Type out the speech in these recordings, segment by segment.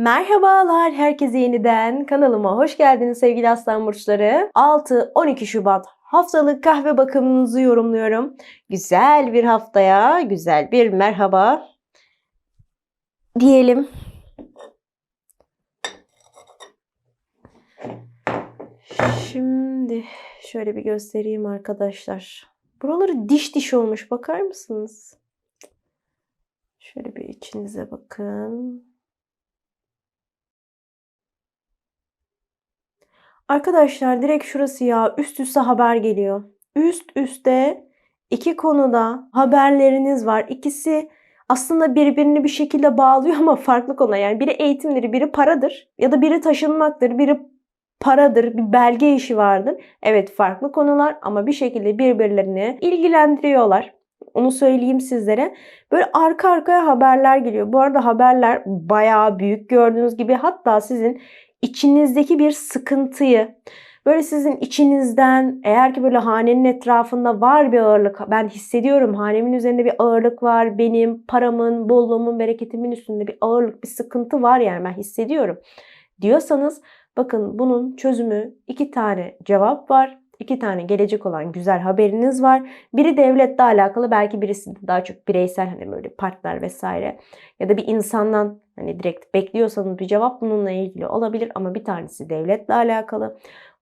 Merhabalar herkese yeniden kanalıma hoş geldiniz sevgili aslan burçları. 6-12 Şubat haftalık kahve bakımınızı yorumluyorum. Güzel bir haftaya güzel bir merhaba diyelim. Şimdi şöyle bir göstereyim arkadaşlar. Buraları diş diş olmuş bakar mısınız? Şöyle bir içinize bakın. Arkadaşlar direkt şurası ya üst üste haber geliyor. Üst üste iki konuda haberleriniz var. İkisi aslında birbirini bir şekilde bağlıyor ama farklı konu. Yani biri eğitimleri, biri paradır ya da biri taşınmaktır, biri paradır, bir belge işi vardır. Evet farklı konular ama bir şekilde birbirlerini ilgilendiriyorlar. Onu söyleyeyim sizlere. Böyle arka arkaya haberler geliyor. Bu arada haberler bayağı büyük gördüğünüz gibi. Hatta sizin içinizdeki bir sıkıntıyı böyle sizin içinizden eğer ki böyle hanenin etrafında var bir ağırlık ben hissediyorum hanemin üzerinde bir ağırlık var benim paramın bolluğumun bereketimin üstünde bir ağırlık bir sıkıntı var yani ben hissediyorum diyorsanız bakın bunun çözümü iki tane cevap var iki tane gelecek olan güzel haberiniz var. Biri devletle alakalı belki birisi daha çok bireysel hani böyle partner vesaire ya da bir insandan hani direkt bekliyorsanız bir cevap bununla ilgili olabilir ama bir tanesi devletle alakalı.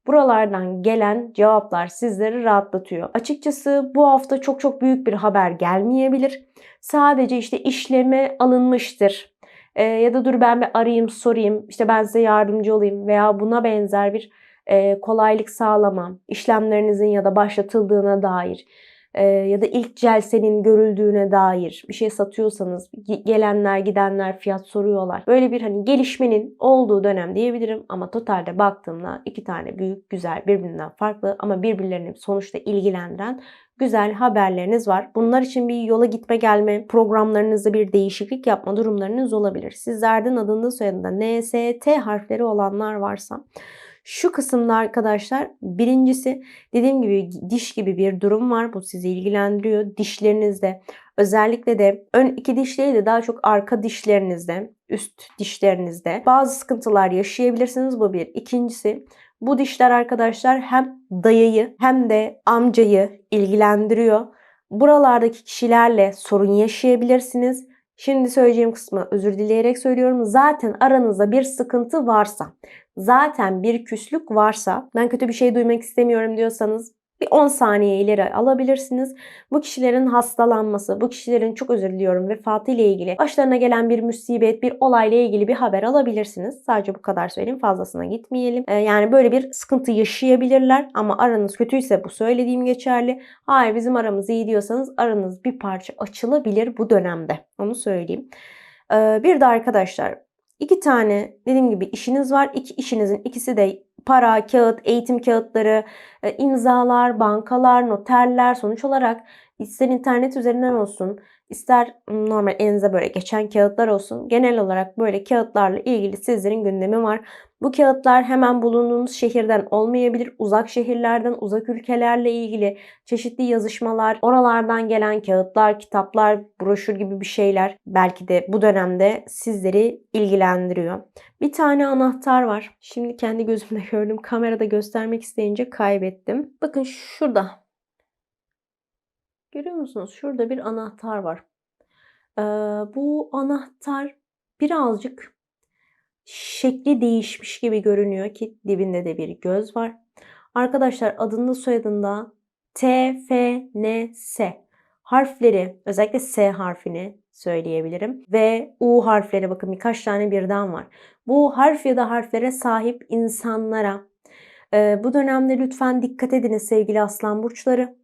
Buralardan gelen cevaplar sizleri rahatlatıyor. Açıkçası bu hafta çok çok büyük bir haber gelmeyebilir. Sadece işte işleme alınmıştır. Ee, ya da dur ben bir arayayım sorayım işte ben size yardımcı olayım veya buna benzer bir kolaylık sağlama, işlemlerinizin ya da başlatıldığına dair e, ya da ilk celsenin görüldüğüne dair bir şey satıyorsanız gelenler gidenler fiyat soruyorlar. Böyle bir hani gelişmenin olduğu dönem diyebilirim ama totalde baktığımda iki tane büyük güzel birbirinden farklı ama birbirlerini sonuçta ilgilendiren güzel haberleriniz var. Bunlar için bir yola gitme gelme, programlarınızda bir değişiklik yapma durumlarınız olabilir. Sizlerden adında soyadında NST harfleri olanlar varsa şu kısımda arkadaşlar birincisi dediğim gibi diş gibi bir durum var. Bu sizi ilgilendiriyor. Dişlerinizde özellikle de ön iki diş değil de daha çok arka dişlerinizde, üst dişlerinizde bazı sıkıntılar yaşayabilirsiniz. Bu bir. İkincisi bu dişler arkadaşlar hem dayıyı hem de amcayı ilgilendiriyor. Buralardaki kişilerle sorun yaşayabilirsiniz. Şimdi söyleyeceğim kısmı özür dileyerek söylüyorum. Zaten aranızda bir sıkıntı varsa, zaten bir küslük varsa, ben kötü bir şey duymak istemiyorum diyorsanız bir 10 saniye ileri alabilirsiniz. Bu kişilerin hastalanması, bu kişilerin çok özür diliyorum vefatı ile ilgili başlarına gelen bir musibet, bir olayla ilgili bir haber alabilirsiniz. Sadece bu kadar söyleyeyim fazlasına gitmeyelim. Ee, yani böyle bir sıkıntı yaşayabilirler ama aranız kötüyse bu söylediğim geçerli. Hayır bizim aramız iyi diyorsanız aranız bir parça açılabilir bu dönemde. Onu söyleyeyim. Ee, bir de arkadaşlar iki tane dediğim gibi işiniz var. İki işinizin ikisi de para, kağıt, eğitim kağıtları, e, imzalar, bankalar, noterler sonuç olarak ister internet üzerinden olsun, ister normal elinize böyle geçen kağıtlar olsun. Genel olarak böyle kağıtlarla ilgili sizlerin gündemi var. Bu kağıtlar hemen bulunduğunuz şehirden olmayabilir. Uzak şehirlerden, uzak ülkelerle ilgili çeşitli yazışmalar, oralardan gelen kağıtlar, kitaplar, broşür gibi bir şeyler belki de bu dönemde sizleri ilgilendiriyor. Bir tane anahtar var. Şimdi kendi gözümle gördüm. Kamerada göstermek isteyince kaybettim. Bakın şurada. Görüyor musunuz? Şurada bir anahtar var. Ee, bu anahtar birazcık şekli değişmiş gibi görünüyor ki dibinde de bir göz var. Arkadaşlar adında soyadında T, F, N, S harfleri özellikle S harfini söyleyebilirim. Ve U harfleri bakın birkaç tane birden var. Bu harf ya da harflere sahip insanlara e, bu dönemde lütfen dikkat ediniz sevgili aslan burçları.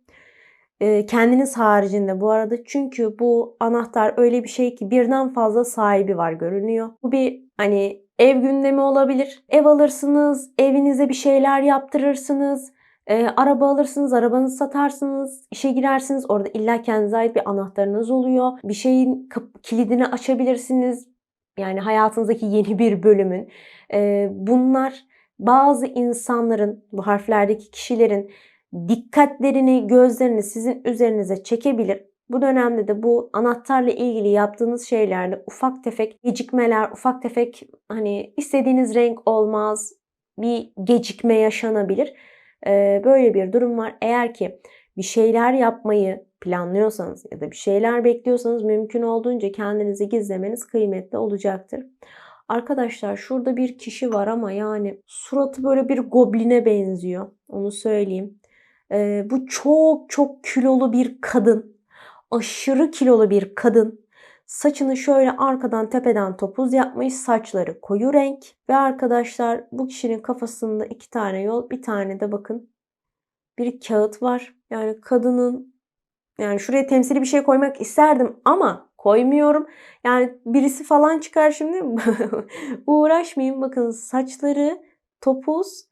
E, kendiniz haricinde bu arada çünkü bu anahtar öyle bir şey ki birden fazla sahibi var görünüyor. Bu bir hani ev gündemi olabilir. Ev alırsınız, evinize bir şeyler yaptırırsınız. E, araba alırsınız, arabanızı satarsınız, işe girersiniz. Orada illa kendinize ait bir anahtarınız oluyor. Bir şeyin kilidini açabilirsiniz. Yani hayatınızdaki yeni bir bölümün. E, bunlar bazı insanların, bu harflerdeki kişilerin dikkatlerini, gözlerini sizin üzerinize çekebilir. Bu dönemde de bu anahtarla ilgili yaptığınız şeylerde ufak tefek gecikmeler, ufak tefek hani istediğiniz renk olmaz, bir gecikme yaşanabilir. Ee, böyle bir durum var. Eğer ki bir şeyler yapmayı planlıyorsanız ya da bir şeyler bekliyorsanız mümkün olduğunca kendinizi gizlemeniz kıymetli olacaktır. Arkadaşlar şurada bir kişi var ama yani suratı böyle bir gobline benziyor. Onu söyleyeyim. Ee, bu çok çok kilolu bir kadın. Aşırı kilolu bir kadın. Saçını şöyle arkadan tepeden topuz yapmış. Saçları koyu renk. Ve arkadaşlar bu kişinin kafasında iki tane yol. Bir tane de bakın bir kağıt var. Yani kadının yani şuraya temsili bir şey koymak isterdim ama koymuyorum. Yani birisi falan çıkar şimdi uğraşmayayım. Bakın saçları topuz,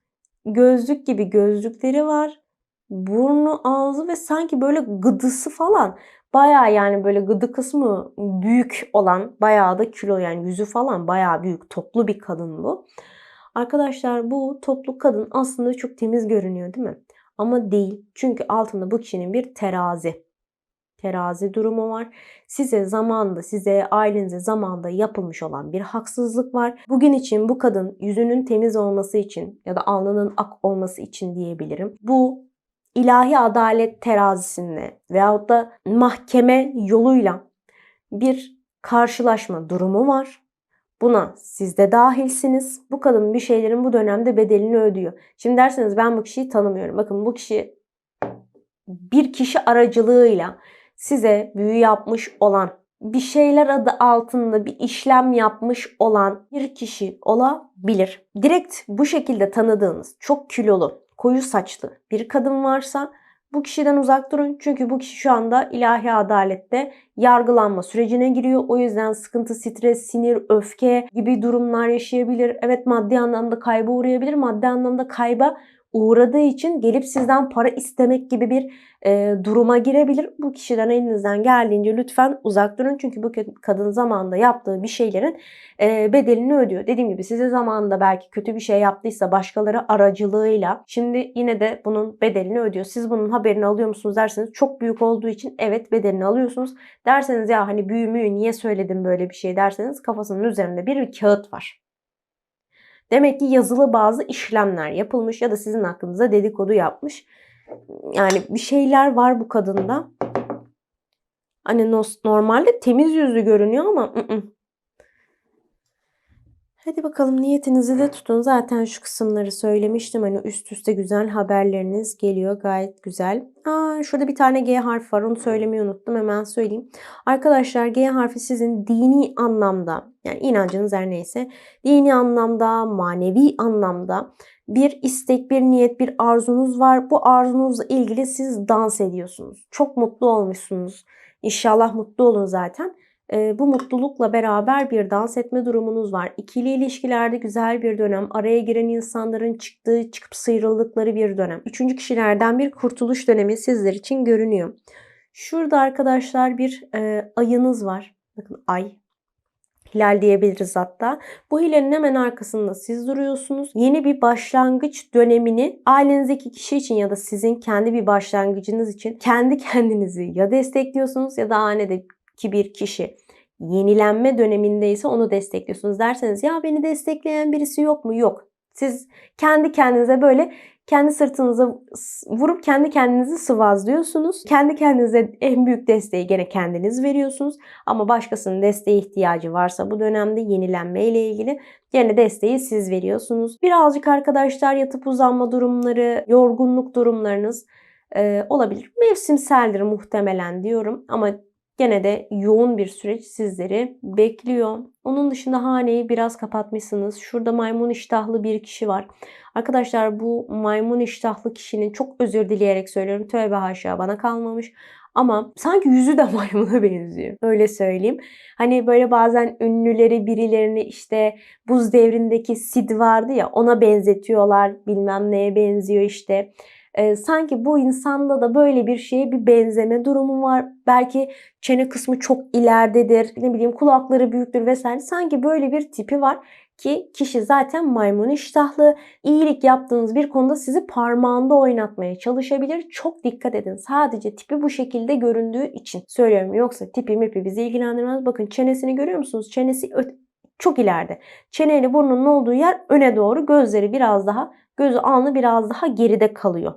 gözlük gibi gözlükleri var. Burnu, ağzı ve sanki böyle gıdısı falan. Baya yani böyle gıdı kısmı büyük olan bayağı da kilo yani yüzü falan bayağı büyük toplu bir kadın bu. Arkadaşlar bu toplu kadın aslında çok temiz görünüyor değil mi? Ama değil. Çünkü altında bu kişinin bir terazi terazi durumu var. Size zamanında, size ailenize zamanında yapılmış olan bir haksızlık var. Bugün için bu kadın yüzünün temiz olması için ya da alnının ak olması için diyebilirim. Bu ilahi adalet terazisinde veyahut da mahkeme yoluyla bir karşılaşma durumu var. Buna siz de dahilsiniz. Bu kadın bir şeylerin bu dönemde bedelini ödüyor. Şimdi derseniz ben bu kişiyi tanımıyorum. Bakın bu kişi bir kişi aracılığıyla size büyü yapmış olan, bir şeyler adı altında bir işlem yapmış olan bir kişi olabilir. Direkt bu şekilde tanıdığınız çok kilolu, koyu saçlı bir kadın varsa bu kişiden uzak durun. Çünkü bu kişi şu anda ilahi adalette yargılanma sürecine giriyor. O yüzden sıkıntı, stres, sinir, öfke gibi durumlar yaşayabilir. Evet maddi anlamda kayba uğrayabilir. Maddi anlamda kayba uğradığı için gelip sizden para istemek gibi bir e, duruma girebilir. Bu kişiden elinizden geldiğince lütfen uzak durun. Çünkü bu kadın zamanında yaptığı bir şeylerin e, bedelini ödüyor. Dediğim gibi size zamanında belki kötü bir şey yaptıysa başkaları aracılığıyla şimdi yine de bunun bedelini ödüyor. Siz bunun haberini alıyor musunuz derseniz çok büyük olduğu için evet bedelini alıyorsunuz. Derseniz ya hani büyümüyü niye söyledim böyle bir şey derseniz kafasının üzerinde bir kağıt var. Demek ki yazılı bazı işlemler yapılmış ya da sizin hakkınızda dedikodu yapmış. Yani bir şeyler var bu kadında. Hani normalde temiz yüzlü görünüyor ama ı -ı. Hadi bakalım niyetinizi de tutun. Zaten şu kısımları söylemiştim. Hani üst üste güzel haberleriniz geliyor. Gayet güzel. Aa, şurada bir tane G harfi var. Onu söylemeyi unuttum. Hemen söyleyeyim. Arkadaşlar G harfi sizin dini anlamda yani inancınız her neyse dini anlamda, manevi anlamda bir istek, bir niyet, bir arzunuz var. Bu arzunuzla ilgili siz dans ediyorsunuz. Çok mutlu olmuşsunuz. İnşallah mutlu olun zaten bu mutlulukla beraber bir dans etme durumunuz var. İkili ilişkilerde güzel bir dönem. Araya giren insanların çıktığı, çıkıp sıyrıldıkları bir dönem. Üçüncü kişilerden bir kurtuluş dönemi sizler için görünüyor. Şurada arkadaşlar bir e, ayınız var. Bakın ay. Hilal diyebiliriz hatta. Bu hilalin hemen arkasında siz duruyorsunuz. Yeni bir başlangıç dönemini ailenizdeki kişi için ya da sizin kendi bir başlangıcınız için kendi kendinizi ya destekliyorsunuz ya da hanedeki bir kişi yenilenme dönemindeyse onu destekliyorsunuz derseniz ya beni destekleyen birisi yok mu? Yok. Siz kendi kendinize böyle kendi sırtınıza vurup kendi kendinizi sıvazlıyorsunuz. Kendi kendinize en büyük desteği gene kendiniz veriyorsunuz. Ama başkasının desteğe ihtiyacı varsa bu dönemde yenilenme ile ilgili gene desteği siz veriyorsunuz. Birazcık arkadaşlar yatıp uzanma durumları, yorgunluk durumlarınız e, olabilir. Mevsimseldir muhtemelen diyorum ama Gene de yoğun bir süreç sizleri bekliyor. Onun dışında haneyi biraz kapatmışsınız. Şurada maymun iştahlı bir kişi var. Arkadaşlar bu maymun iştahlı kişinin çok özür dileyerek söylüyorum. Tövbe haşa bana kalmamış. Ama sanki yüzü de maymuna benziyor. Öyle söyleyeyim. Hani böyle bazen ünlüleri birilerini işte buz devrindeki Sid vardı ya ona benzetiyorlar. Bilmem neye benziyor işte e, sanki bu insanda da böyle bir şeye bir benzeme durumu var. Belki çene kısmı çok ileridedir. Ne bileyim kulakları büyüktür vesaire. Sanki böyle bir tipi var. ki kişi zaten maymun iştahlı. İyilik yaptığınız bir konuda sizi parmağında oynatmaya çalışabilir. Çok dikkat edin. Sadece tipi bu şekilde göründüğü için söylüyorum. Yoksa tipi mipi bizi ilgilendirmez. Bakın çenesini görüyor musunuz? Çenesi çok ileride. Çeneyle burnunun olduğu yer öne doğru. Gözleri biraz daha, gözü alnı biraz daha geride kalıyor.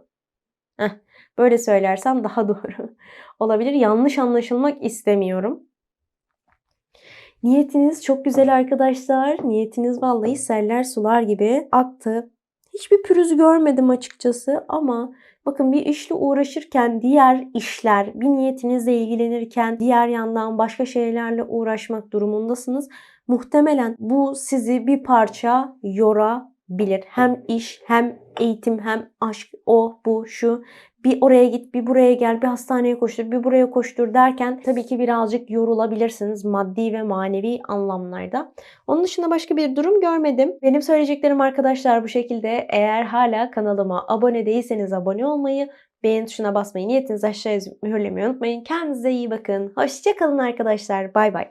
Heh, böyle söylersem daha doğru olabilir. Yanlış anlaşılmak istemiyorum. Niyetiniz çok güzel arkadaşlar. Niyetiniz vallahi seller sular gibi aktı. Hiçbir pürüz görmedim açıkçası ama bakın bir işle uğraşırken diğer işler, bir niyetinizle ilgilenirken diğer yandan başka şeylerle uğraşmak durumundasınız. Muhtemelen bu sizi bir parça yorabilir. Hem iş, hem eğitim, hem aşk, o, bu, şu bir oraya git, bir buraya gel, bir hastaneye koştur, bir buraya koştur derken tabii ki birazcık yorulabilirsiniz maddi ve manevi anlamlarda. Onun dışında başka bir durum görmedim. Benim söyleyeceklerim arkadaşlar bu şekilde. Eğer hala kanalıma abone değilseniz abone olmayı, beğen tuşuna basmayı, niyetinizi aşağıya mühürlemeyi unutmayın. Kendinize iyi bakın. Hoşçakalın arkadaşlar. Bay bay.